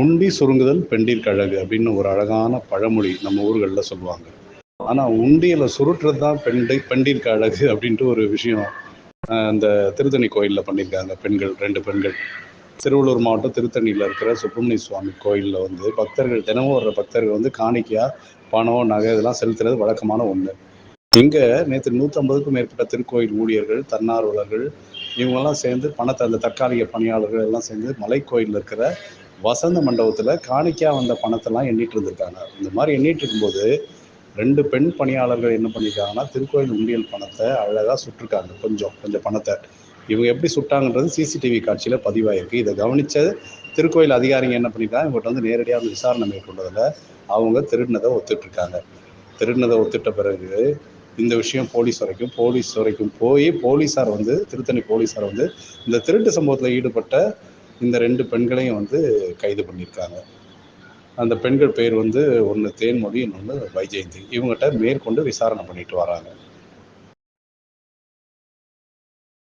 உண்டி சுருங்குதல் பெண்டிற்கழகு அப்படின்னு ஒரு அழகான பழமொழி நம்ம ஊர்களில் சொல்லுவாங்க. ஆனால் உண்டியில் சுருட்டுறது தான் பெண்டை பெண்டீர் கழகு அப்படின்ட்டு ஒரு விஷயம் அந்த திருத்தணி கோயிலில் பண்ணியிருக்காங்க பெண்கள் ரெண்டு பெண்கள். திருவள்ளூர் மாவட்டம் திருத்தணியில் இருக்கிற சுப்பிரமணிய சுவாமி கோயிலில் வந்து பக்தர்கள் தினமும் வர்ற பக்தர்கள் வந்து காணிக்கையா பணம் நகை இதெல்லாம் செலுத்துறது வழக்கமான ஒன்று இங்கே நேற்று நூற்றம்பதுக்கும் மேற்பட்ட திருக்கோயில் ஊழியர்கள் தன்னார்வலர்கள் இவங்கெல்லாம் சேர்ந்து பணத்தை அந்த தற்காலிக பணியாளர்கள் எல்லாம் சேர்ந்து மலைக்கோயிலில் இருக்கிற வசந்த மண்டபத்தில் காணிக்கையா வந்த பணத்தெல்லாம் எண்ணிட்டு இருந்திருக்காங்க. இந்த மாதிரி எண்ணிட்டு இருக்கும்போது ரெண்டு பெண் பணியாளர்கள் என்ன பண்ணியிருக்காங்கன்னா திருக்கோயில் உண்டியல் பணத்தை அழகாக சுட்டிருக்காங்க. கொஞ்சம் கொஞ்சம் பணத்தை. இவங்க எப்படி சுட்டாங்கன்றது சிசிடிவி காட்சியில் பதிவாயிருக்கு. இதை கவனித்த திருக்கோயில் அதிகாரிங்க என்ன பண்ணியிருக்காங்க இவங்ககிட்ட வந்து நேரடியாக வந்து விசாரணை மேற்கொண்டதில் அவங்க திருடினதை ஒத்துட்ருக்காங்க திருடினதை ஒத்துட்ட பிறகு இந்த விஷயம் போலீஸ் வரைக்கும் போலீஸ் வரைக்கும் போய் போலீஸார் வந்து திருத்தணி போலீஸார் வந்து இந்த திருட்டு சம்பவத்தில் ஈடுபட்ட இந்த ரெண்டு பெண்களையும் வந்து கைது பண்ணியிருக்காங்க. அந்த பெண்கள் பேர் வந்து ஒன்று தேன்மொழி இன்னொன்று வைஜெயந்தி. இவங்ககிட்ட மேற்கொண்டு விசாரணை பண்ணிட்டு வராங்க.